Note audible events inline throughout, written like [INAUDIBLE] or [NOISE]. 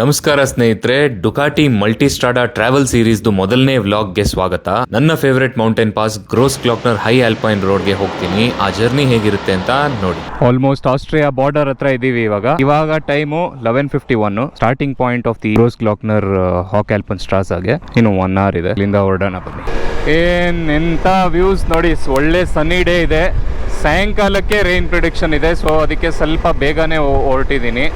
ನಮಸ್ಕಾರ ಸ್ನೇಹಿತರೆ, Ducati Multistrada travel ಸೀರೀಸ್ದು ಮೊದಲನೇ ವ್ಲಾಗ್ಗೆ ಸ್ವಾಗತ. ನನ್ನ favourite mountain pass Grossglockner high alpine ರೋಡ್ಗೆ ಹೋಗ್ತೀನಿ. ಆ ಜರ್ನಿ ಹೇಗಿರುತ್ತೆ ಅಂತ ನೋಡಿ. ಆಲ್ಮೋಸ್ಟ್ ಆಸ್ಟ್ರಿಯಾ ಬಾರ್ಡರ್ ಹತ್ರ ಇದೀವಿ ಇವಾಗ. ಇವಾಗ time eleven fifty one starting point of the Grossglockner Hochalpenstrasse ಆಗಿ ಇನ್ನು ಒನ್ ಅವರ್ ಇದೆ. ಇಲ್ಲಿಂದ ಹೊರಡೋಣ ಬನ್ನಿ. ಏನ್ ಎಂತ ವ್ಯೂಸ್ ನೋಡಿ ಒಳ್ಳೆ ಸನ್ನಿ ಡೇ ಇದೆ. ಸಾಯಂಕಾಲಕ್ಕೆ ರೈನ್ ಪ್ರಿಡಿಕ್ಷನ್ ಇದೆ. ಸೊ ಅದಕ್ಕೆ ಸ್ವಲ್ಪ ಬೇಗನೆ ಹೊರಟಿದ್ದೀನಿ.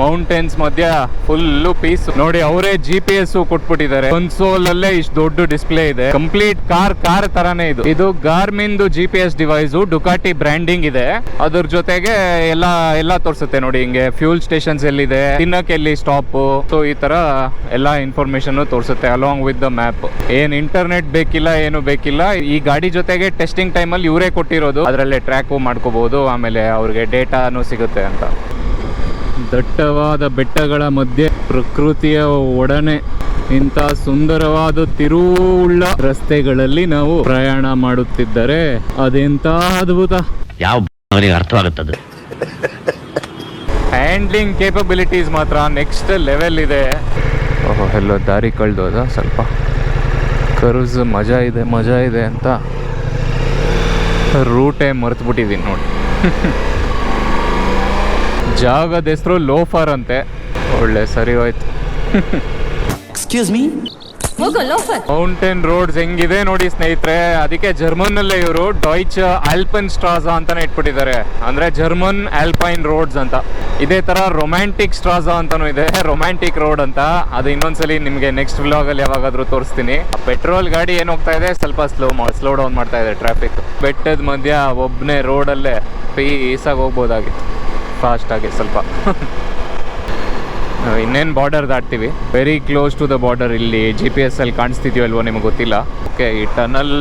ಮೌಂಟೇನ್ಸ್ ಮಧ್ಯ ಫುಲ್ಲು ಪೀಸ್ ನೋಡಿ, ಅವರೇ ಜಿ ಪಿ ಎಸ್ ಕೊಟ್ಬಿಟ್ಟಿದ್ದಾರೆ. ಕನ್ಸೋಲ್ ಅಲ್ಲೇ ಇಷ್ಟು ದೊಡ್ಡ ಡಿಸ್ಪ್ಲೇ ಇದೆ. ಕಂಪ್ಲೀಟ್ ಕಾರ್ ಕಾರ್ ತರಾನೇ ಇದು. ಇದು ಗಾರ್ಮಿನ್ದು G P S device Ducati branding ಇದೆ. ಅದ್ರ ಜೊತೆಗೆ ಎಲ್ಲ ಎಲ್ಲ ತೋರಿಸುತ್ತೆ ನೋಡಿ ಹಿಂಗೆ. ಫ್ಯೂಲ್ ಸ್ಟೇಷನ್ಸ್ ಎಲ್ಲಿದೆ ತಿನ್ನಕ್ಕೆ ಎಲ್ಲಿ ಸ್ಟಾಪ್ ಸೊ ಈ ತರ ಎಲ್ಲ ಇನ್ಫಾರ್ಮೇಶನ್ ತೋರಿಸುತ್ತೆ ಅಲಾಂಗ್ ವಿತ್ ದ ಮ್ಯಾಪ್ ಏನ್ ಇಂಟರ್ನೆಟ್ ಬೇಕಿಲ್ಲ, ಏನು ಬೇಕಿಲ್ಲ. ಈ ಗಾಡಿ ಜೊತೆಗೆ ಟೆಸ್ಟಿಂಗ್ ಟೈಮಲ್ಲಿ ಇವರೇ ಕೊಟ್ಟಿರೋದು. ಅದರಲ್ಲೇ ಟ್ರ್ಯಾಕು ಮಾಡ್ಕೋಬಹುದು ಆಮೇಲೆ ಅವ್ರಿಗೆ ಡೇಟಾನು ಸಿಗುತ್ತೆ ಅಂತ. ದಟ್ಟವಾದ ಬೆಟ್ಟಗಳ ಮಧ್ಯೆ ಪ್ರಕೃತಿಯ ಒಡನೆ. ಇಂಥ ಸುಂದರವಾದ ತಿರುವುಳ್ಳ ರಸ್ತೆಗಳಲ್ಲಿ ನಾವು ಪ್ರಯಾಣ ಮಾಡುತ್ತಿದ್ದರೆ ಅದೆಂತ ಅದ್ಭುತ. ಯಾವ ಅರ್ಥವಾಗುತ್ತದೆ? ಹ್ಯಾಂಡ್ಲಿಂಗ್ ಕೇಪಬಿಲಿಟೀಸ್ ಮಾತ್ರ ನೆಕ್ಸ್ಟ್ ಲೆವೆಲ್ ಇದೆ. ಓಹೋ ಎಲ್ಲೋ ದಾರಿ ಕಳೆದೋದ ಸ್ವಲ್ಪ. ಕರುಸ್ ಮಜಾ ಇದೆ ಮಜಾ ಇದೆ ಅಂತ. ರೂಟೇ ಮರೆತುಬಿಟ್ಟಿದ್ದೀನಿ ನೋಡಿ. [LAUGHS] ಜಾಗದ ಹೆಸರು ಲೋಫರ್ ಅಂತೆ. ಒಳ್ಳೆ ಸರಿ ಹೋಯ್ತು. ಎಕ್ಸ್ಕ್ಯೂಸ್ ಮೀ ಹೋಗೋ ಲೋಫರ್. ಮೌಂಟೇನ್ ರೋಡ್ಸ್ ಹೆಂಗಿದೆ ನೋಡಿ ಸ್ನೇಹಿತರೆ ಅದಕ್ಕೆ ಜರ್ಮನ್ ಅಲ್ಲೇ ಇವರು ಡಾಯ್ಚ್ ಆಲ್ಪನ್ ಸ್ಟ್ರಾಜಾ ಅಂತಾನೆ ಇಟ್ಬಿಟ್ಟಿದ್ದಾರೆ. ಅಂದ್ರೆ ಜರ್ಮನ್ ಆಲ್ಪೈನ್ ರೋಡ್ಸ್ ಅಂತ. ಇದೇ ತರ ರೊಮ್ಯಾಂಟಿಕ್ ಸ್ಟ್ರಾಜಾ ಅಂತಾನು ಇದೆ ರೊಮ್ಯಾಂಟಿಕ್ ರೋಡ್ ಅಂತ. ಅದು ಇನ್ನೊಂದ್ಸಲಿ ನಿಮಗೆ ನೆಕ್ಸ್ಟ್ ವ್ಲಾಗ್ ಅಲ್ಲಿ ಯಾವಾಗಾದ್ರೂ ತೋರಿಸ್ತೀನಿ. ಪೆಟ್ರೋಲ್ ಗಾಡಿ ಏನ್ ಹೋಗ್ತಾ ಇದೆ? ಸ್ವಲ್ಪ ಸ್ಲೋ ಸ್ಲೋ ಡೌನ್ ಮಾಡ್ತಾ ಇದೆ ಟ್ರಾಫಿಕ್ ಬೆಟ್ಟದ ಮಧ್ಯ ಒಬ್ಬನೇ ರೋಡಲ್ಲೇ ಪೀಸಾಗಿ ಹೋಗ್ಬೋದಾಗಿತ್ತು. ಫಾಸ್ಟ್ ಆಗಿ ಸ್ವಲ್ಪ. [LAUGHS] ಇನ್ನೇನು border ದಾಟ್ತೀವಿ. Very close to the border ಇಲ್ಲಿ ಜಿ ಪಿ ಎಸ್ ಅಲ್ಲಿ ಕಾಣಿಸ್ತಿದೀವಲ್ವೋ ನಿಮಗೆ ಗೊತ್ತಿಲ್ಲ. ಓಕೆ ಈ ಟನಲ್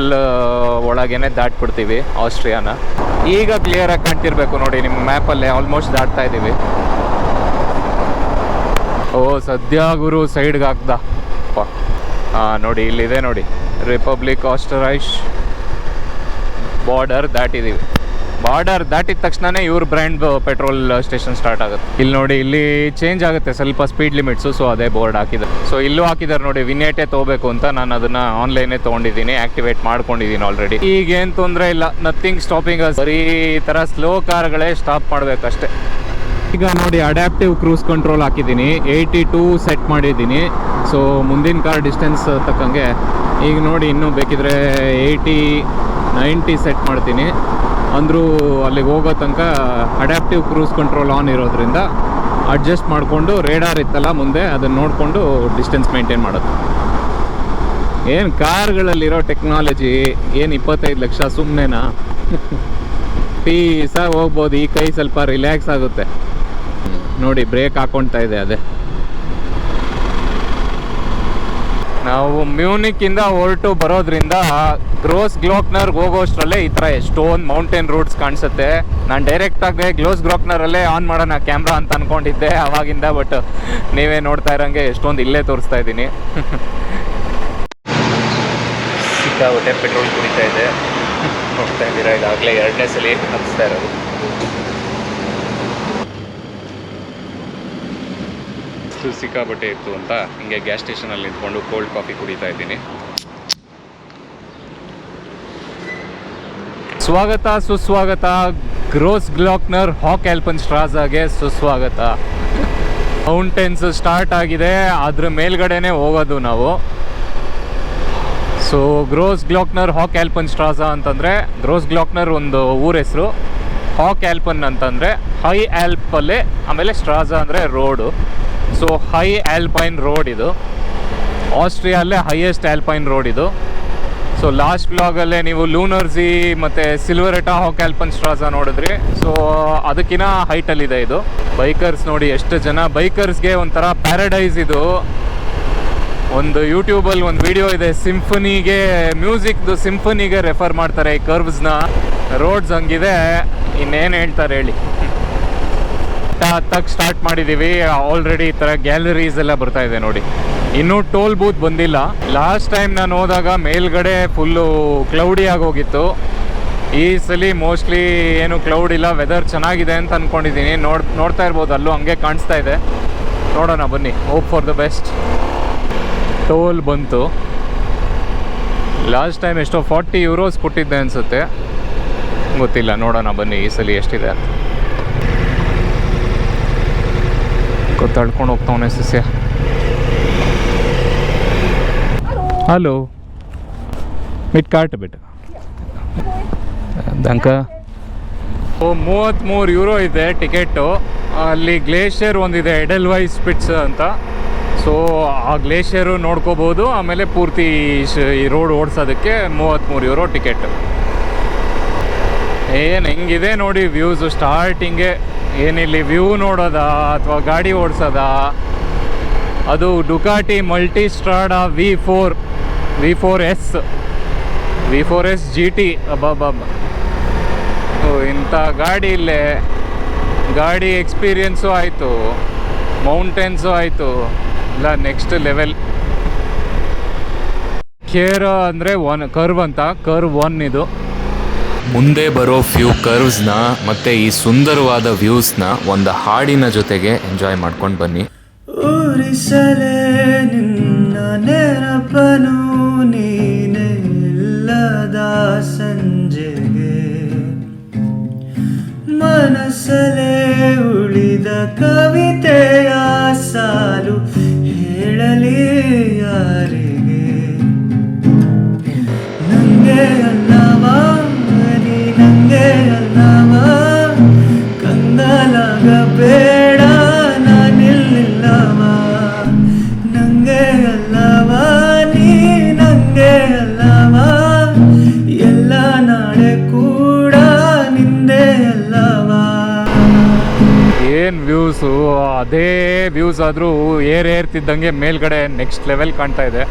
ಒಳಗೇನೆ ದಾಟ್ಬಿಡ್ತೀವಿ ಆಸ್ಟ್ರಿಯಾನ. ಈಗ ಕ್ಲಿಯರ್ ಆಗಿ ಕಾಣ್ತಿರ್ಬೇಕು ನೋಡಿ ನಿಮ್ಮ ಮ್ಯಾಪಲ್ಲೇ ಆಲ್ಮೋಸ್ಟ್ ದಾಟ್ತಾ ಇದ್ದೀವಿ ಓ, ಸದ್ಯ ಗುರು ಸೈಡ್ಗೆ ಹಾಕ್ದ ಹಾಂ ನೋಡಿ, ಇಲ್ಲಿದೆ ನೋಡಿ. ರಿಪಬ್ಲಿಕ್ ಆಸ್ಟರೈಶ್ ಬಾರ್ಡರ್ ದಾಟಿದ್ದೀವಿ ಬಾರ್ಡರ್ ದಾಟಿದ ತಕ್ಷಣನೇ ಇವ್ರ ಬ್ರ್ಯಾಂಡ್ ಪೆಟ್ರೋಲ್ ಸ್ಟೇಷನ್ ಸ್ಟಾರ್ಟ್ ಆಗುತ್ತೆ. ಇಲ್ಲಿ ನೋಡಿ, ಇಲ್ಲಿ ಚೇಂಜ್ ಆಗುತ್ತೆ, ಸ್ವಲ್ಪ ಸ್ಪೀಡ್ ಲಿಮಿಟ್ಸು ಸೊ ಅದೇ ಬೋರ್ಡ್ ಹಾಕಿದ್ರು ಸೊ ಇಲ್ಲೂ ಹಾಕಿದ್ದಾರೆ ನೋಡಿ, ವಿನೇಟೇ ತಗೋಬೇಕು ಅಂತ ನಾನು ಅದನ್ನ ಆನ್ಲೈನೇ ತೊಗೊಂಡಿದ್ದೀನಿ ಆಕ್ಟಿವೇಟ್ ಮಾಡ್ಕೊಂಡಿದ್ದೀನಿ ಆಲ್ರೆಡಿ ಈಗ ಏನು ತೊಂದರೆ ಇಲ್ಲ ನಥಿಂಗ್ ಸ್ಟಾಪಿಂಗ್ ಬರೀ ಈ ಥರ ಸ್ಲೋ ಕಾರ್ಗಳೇ ಸ್ಟಾಪ್ ಮಾಡಬೇಕಷ್ಟೇ ಈಗ ನೋಡಿ ಅಡ್ಯಾಪ್ಟಿವ್ ಕ್ರೂಸ್ ಕಂಟ್ರೋಲ್ ಹಾಕಿದ್ದೀನಿ ಏಯ್ಟಿ ಟೂ ಸೆಟ್ ಮಾಡಿದ್ದೀನಿ. ಸೊ ಮುಂದಿನ ಕಾರ್ ಡಿಸ್ಟೆನ್ಸ್ ತಕ್ಕಂಗೆ, ಈಗ ನೋಡಿ, ಇನ್ನೂ ಬೇಕಿದ್ರೆ ಏಯ್ಟಿ ನೈಂಟಿ ಸೆಟ್ ಮಾಡ್ತೀನಿ. ಅಂದರೂ ಅಲ್ಲಿಗೆ ಹೋಗೋ ತನಕ ಅಡ್ಯಾಪ್ಟಿವ್ ಕ್ರೂಸ್ ಕಂಟ್ರೋಲ್ ಆನ್ ಇರೋದ್ರಿಂದ ಅಡ್ಜಸ್ಟ್ ಮಾಡಿಕೊಂಡು ರೇಡಾರ್ ಇತ್ತಲ್ಲ ಮುಂದೆ, ಅದನ್ನು ನೋಡಿಕೊಂಡು ಡಿಸ್ಟೆನ್ಸ್ ಮೇಂಟೈನ್ ಮಾಡೋದು. ಏನು ಕಾರ್ಗಳಲ್ಲಿರೋ ಟೆಕ್ನಾಲಜಿ ಏನು ಇಪ್ಪತ್ತೈದು ಲಕ್ಷ ಸುಮ್ಮನೆನಾ ಪೀಸಾಗಿ [LAUGHS] ಹೋಗ್ಬೋದು, ಈ ಕೈ ಸ್ವಲ್ಪ ರಿಲ್ಯಾಕ್ಸ್ ಆಗುತ್ತೆ. ನೋಡಿ ಬ್ರೇಕ್ ಹಾಕ್ಕೊಳ್ತಾ ಇದೆ ಅದೇ. ನಾವು ಮ್ಯೂನಿಕ್ಕಿಂದ ಹೊರಟು ಬರೋದ್ರಿಂದ ಗ್ರೋಸ್ ಗ್ಲೋಕ್ನರ್ ಹೋಗೋಷ್ಟರಲ್ಲೇ ಈ ಥರ ಎಷ್ಟೊಂದು ಮೌಂಟೇನ್ ರೂಟ್ಸ್ ಕಾಣಿಸುತ್ತೆ. ನಾನು ಡೈರೆಕ್ಟ್ ಆಗಿ ಗ್ಲೋಸ್ ಗ್ಲೋಕ್ನರಲ್ಲೇ ಆನ್ ಮಾಡೋಣ ಕ್ಯಾಮ್ರಾ ಅಂತ ಅನ್ಕೊಂಡಿದ್ದೆ ಅವಾಗಿಂದ, ಬಟ್ ನೀವೇ ನೋಡ್ತಾ ಇರೋಂಗೆ ಎಷ್ಟೊಂದು ಇಲ್ಲೇ ತೋರಿಸ್ತಾ ಇದ್ದೀನಿ. ಸಿಕ್ಕಾಗುತ್ತೆ ಪೆಟ್ರೋಲ್ ಕುಡಿತಾ ಇದೆ. ನೋಡ್ತಾ ಇದ್ದೀರಾ? ಈಗಾಗಲೇ ಎರಡನೇ ಸಲ ಹತ್ತಿಸ್ತಾ ಇರೋದು? ಅಷ್ಟು ಸಿಕ್ಕಾಬಟ್ಟೆ ಇತ್ತು ಅಂತ ಹಿಂಗೆ ಗ್ಯಾಸ್ ಸ್ಟೇಷನಲ್ಲಿ ನಿಂತ್ಕೊಂಡು ಕೋಲ್ಡ್ ಕಾಫಿ ಕುಡಿತಾ ಇದ್ದೀನಿ. ಸ್ವಾಗತ ಸುಸ್ವಾಗತ. ಗ್ರೋಸ್ ಗ್ಲಾಕ್ನರ್ ಹಾಕ್ ಆಲ್ಪನ್ ಸ್ಟ್ರಾಸಾಗೆ ಸುಸ್ವಾಗತ. ಮೌಂಟೇನ್ಸ್ ಸ್ಟಾರ್ಟ್ ಆಗಿದೆ. ಅದ್ರ ಮೇಲ್ಗಡೆನೆ ಹೋಗೋದು ನಾವು. ಸೊ ಗ್ರೋಸ್ ಗ್ಲಾಕ್ನರ್ ಹಾಕ್ ಆಲ್ಪನ್ ಸ್ಟ್ರಾಜಾ ಅಂತಂದರೆ ಗ್ರೋಸ್ ಗ್ಲಾಕ್ನರ್ ಒಂದು ಊರ ಹೆಸರು. ಹಾಕ್ ಆಲ್ಪನ್ ಅಂತಂದರೆ ಹೈ ಆಲ್ಪಲ್ಲೇ ಆಮೇಲೆ ಸ್ಟ್ರಾಜಾ ಅಂದರೆ road so high alpine road ಇದು. ಆಸ್ಟ್ರಿಯಲ್ಲೇ ಹೈಯೆಸ್ಟ್ ಆಲ್ಪೈನ್ ರೋಡ್ ಇದು. ಸೊ ಲಾಸ್ಟ್ ಬ್ಲಾಗಲ್ಲೇ ನೀವು ಲೂನರ್ಜಿ ಮತ್ತು ಸಿಲ್ವರೆಟಾ ಹಾಕ್ ಆಲ್ಪನ್ ಸ್ಟ್ರಾಸ ನೋಡಿದ್ರಿ. ಸೊ ಅದಕ್ಕಿಂತ ಹೈಟಲ್ಲಿದೆ ಇದು ಬೈಕರ್ಸ್ ನೋಡಿ ಎಷ್ಟು ಜನ. ಬೈಕರ್ಸ್ಗೆ ಒಂಥರ ಪ್ಯಾರಡೈಸ್ ಇದು. ಒಂದು ಯೂಟ್ಯೂಬಲ್ಲಿ ಒಂದು ವಿಡಿಯೋ ಇದೆ. ಸಿಂಫನಿಗೆ ಮ್ಯೂಸಿಕ್ದು ಸಿಂಫನಿಗೆ ರೆಫರ್ ಮಾಡ್ತಾರೆ ಈ ಕರ್ವ್ಸ್ನ ರೋಡ್ಸ್ ಹಂಗಿದೆ. ಇನ್ನೇನು ಹೇಳ್ತಾರೆ ಹೇಳಿ. ಹತ್ತಕ್ಕೆ ಸ್ಟಾರ್ಟ್ ಮಾಡಿದ್ದೀವಿ ಆಲ್ರೆಡಿ ಈ ಥರ ಗ್ಯಾಲರೀಸ್ ಎಲ್ಲ ಬರ್ತಾ ಇದೆ ನೋಡಿ. ಇನ್ನೂ ಟೋಲ್ ಬೂತ್ ಬಂದಿಲ್ಲ. ಲಾಸ್ಟ್ ಟೈಮ್ ನಾನು ಹೋದಾಗ ಮೇಲ್ಗಡೆ ಫುಲ್ಲು ಕ್ಲೌಡಿ ಆಗೋಗಿತ್ತು ಈ ಸಲ ಮೋಸ್ಟ್ಲಿ ಏನು ಕ್ಲೌಡ್ ಇಲ್ಲ ವೆದರ್ ಚೆನ್ನಾಗಿದೆ ಅಂತ ಅನ್ಕೊಂಡಿದ್ದೀನಿ ನೋಡ್, ನೋಡ್ತಾ ಇರ್ಬೋದು, ಅಲ್ಲೂ ಹಂಗೆ ಕಾಣಿಸ್ತಾ ಇದೆ. ನೋಡೋಣ ಬನ್ನಿ. Hope for the best toll ಬಂತು. ಲಾಸ್ಟ್ ಟೈಮ್ ಎಷ್ಟೋ ಫಾರ್ಟಿ ಯೂರೋಸ್ ಕೊಟ್ಟಿದ್ದೆ ಅನಿಸುತ್ತೆ. ಗೊತ್ತಿಲ್ಲ, ನೋಡೋಣ ಬನ್ನಿ ಈ ಸಲ ಎಷ್ಟಿದೆ ಗೊತ್ತಾಡ್ಕೊಂಡು ಹೋಗ್ತಾವನೆ ಸಸ್ಯ ಹಲೋ ಮಿಟ್ ಕಾರ್ಟ್ ಬಿಟ್ಟು ಓ ಮೂವತ್ತ್ಮೂರು ಯೂರೋ ಇದೆ ಟಿಕೆಟು. ಅಲ್ಲಿ ಗ್ಲೇಷಿಯರ್ ಒಂದಿದೆ ಎಡಲ್ ವೈಸ್ ಸ್ಪಿಟ್ಸ್ ಅಂತ. ಸೊ ಆ ಗ್ಲೇಷಿಯರು ನೋಡ್ಕೋಬೋದು. ಆಮೇಲೆ ಪೂರ್ತಿ ಈ ರೋಡ್ ಓಡಿಸೋದಕ್ಕೆ ಮೂವತ್ತ್ಮೂರು ಯೂರೋ ಟಿಕೆಟ್. ಏನು, ಹೆಂಗಿದೆ ನೋಡಿ ವ್ಯೂಸು ಸ್ಟಾರ್ಟಿಂಗೆ ಏನಿಲ್ಲಿ ವ್ಯೂ ನೋಡೋದಾ ಅಥವಾ ಗಾಡಿ ಓಡಿಸೋದಾ? ಅದು Ducati Multistrada V four V four S, V four S G T ಅಬ್ಬಬ್ಬ ಇಂಥ ಗಾಡಿ ಇಲ್ಲೇ. ಗಾಡಿ ಎಕ್ಸ್ಪೀರಿಯೆನ್ಸು ಆಯಿತು. ಮೌಂಟೇನ್ಸು ಆಯಿತು. ಇಲ್ಲ, ನೆಕ್ಸ್ಟ್ ಲೆವೆಲ್. ಕೇರ್ ಅಂದರೆ ಒನ್, ಕರ್ವ್ ಅಂತ, ಕರ್ವ್ ಒನ್ ಇದು. ಮುಂದೆ ಬರೋ ಫ್ಯೂ ಕರ್ವ್ಸ್ನ ಮತ್ತೆ ಈ ಸುಂದರವಾದ ವ್ಯೂಸ್ನ ಒಂದು ಹಾಡಿನ ಜೊತೆಗೆ ಎಂಜಾಯ್ ಮಾಡ್ಕೊಂಡು ಬನ್ನಿ. ನೀನೆಲ್ಲದ ಸಂಜೆಗೆ ಮನಸ್ಸಲೇ ಉಳಿದ ಕವಿತೆಯ ಬೇಡ ನಾನಿಲ್ಲಿಲ್ಲವಾ ನಂಗೆ ಅಲ್ಲವಾ, ನೀ ನಂಗೆ ಅಲ್ಲವಾ. ಎಲ್ಲ ನಾಳೆ ಕೂಡ ನಿಂದೆ ಅಲ್ಲವಾ. ಏನು ವ್ಯೂಸು ಅದೇ ವ್ಯೂಸ್ ಆದರೂ ಏರ್ ಏರ್ತಿದ್ದಂಗೆ ಮೇಲ್ಗಡೆ ನೆಕ್ಸ್ಟ್ ಲೆವೆಲ್ ಕಾಣ್ತಾ ಇದೆ.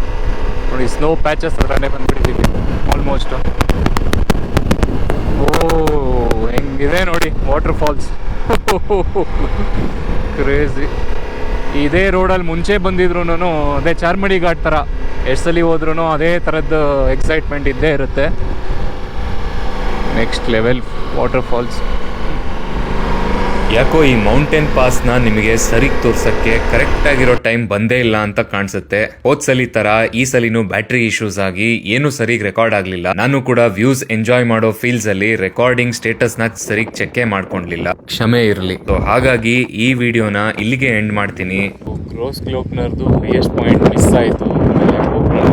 ನೋಡಿ ಸ್ನೋ ಪ್ಯಾಚಸ್ ಹತ್ರನೇ ಬಂದ್ಬಿಟ್ಟಿದ್ದೀವಿ ಆಲ್ಮೋಸ್ಟ್ ಓ, ಹೆಂಗಿದೆ ನೋಡಿ ವಾಟರ್ ಫಾಲ್ಸ್ ಕ್ರೇಜಿ ಇದೇ ರೋಡಲ್ಲಿ ಮುಂಚೆ ಬಂದಿದ್ರು ಅದೇ ಚಾರ್ಮಡಿ ಘಾಟ್ ಥರ ಎಷ್ಟು ಸಲ ಹೋದ್ರೂ ಅದೇ ಥರದ್ದು ಎಕ್ಸೈಟ್ಮೆಂಟ್ ಇದ್ದೇ ಇರುತ್ತೆ. ನೆಕ್ಸ್ಟ್ ಲೆವೆಲ್ ವಾಟರ್ ಫಾಲ್ಸ್ ಯಾಕೋ ಈ ಮೌಂಟೇನ್ ಪಾಸ್ನ ನಿಮಗೆ ಸರಿಗ್ ತೋರ್ಸಕ್ಕೆ ಕರೆಕ್ಟ್ ಆಗಿರೋ ಟೈಮ್ ಬಂದೇ ಇಲ್ಲ ಅಂತ ಕಾಣಿಸುತ್ತೆ. ಹೋದ್ ಸಲಿ ತರ ಈ ಸಲಿನೂ ಬ್ಯಾಟ್ರಿ ಇಶ್ಯೂಸ್ ಆಗಿ ಏನು ಸರಿಗ್ ರೆಕಾರ್ಡ್ ಆಗ್ಲಿಲ್ಲ. ನಾನು ಕೂಡ ವ್ಯೂಸ್ ಎಂಜಾಯ್ ಮಾಡೋ ಫೀಲ್ಸ್ ಅಲ್ಲಿ ರೆಕಾರ್ಡಿಂಗ್ ಸ್ಟೇಟಸ್ನ ಸರಿಗ್ ಚೆಕ್ ಮಾಡ್ಕೊಂಡ್ಲಿಲ್ಲ ಕ್ಷಮೆ ಇರಲಿ. ಹಾಗಾಗಿ ಈ ವಿಡಿಯೋನ ಇಲ್ಲಿಗೆ ಎಂಡ್ ಮಾಡ್ತೀನಿ. ಗ್ರೋಸ್ ಗ್ಲೋಕ್ನರ್ದು ಹೈಯೆಸ್ಟ್ ಪಾಯಿಂಟ್ ಮಿಸ್ ಆಯಿತು.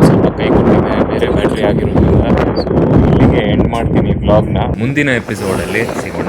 ಸ್ವಲ್ಪ ಕೈ ಕೊಟ್ಟಿದೆ. ಬೇರೆ ಬ್ಯಾಟ್ರಿ ಆಗಿರೋದ್ರಿಂದ. ಸೊ ಇಲ್ಲಿಗೆ ಎಂಡ್ ಮಾಡ್ತೀನಿ ಬ್ಲಾಗ್ನ ಮುಂದಿನ ಎಪಿಸೋಡ್ ಅಲ್ಲಿ ಸಿಗೋಣ.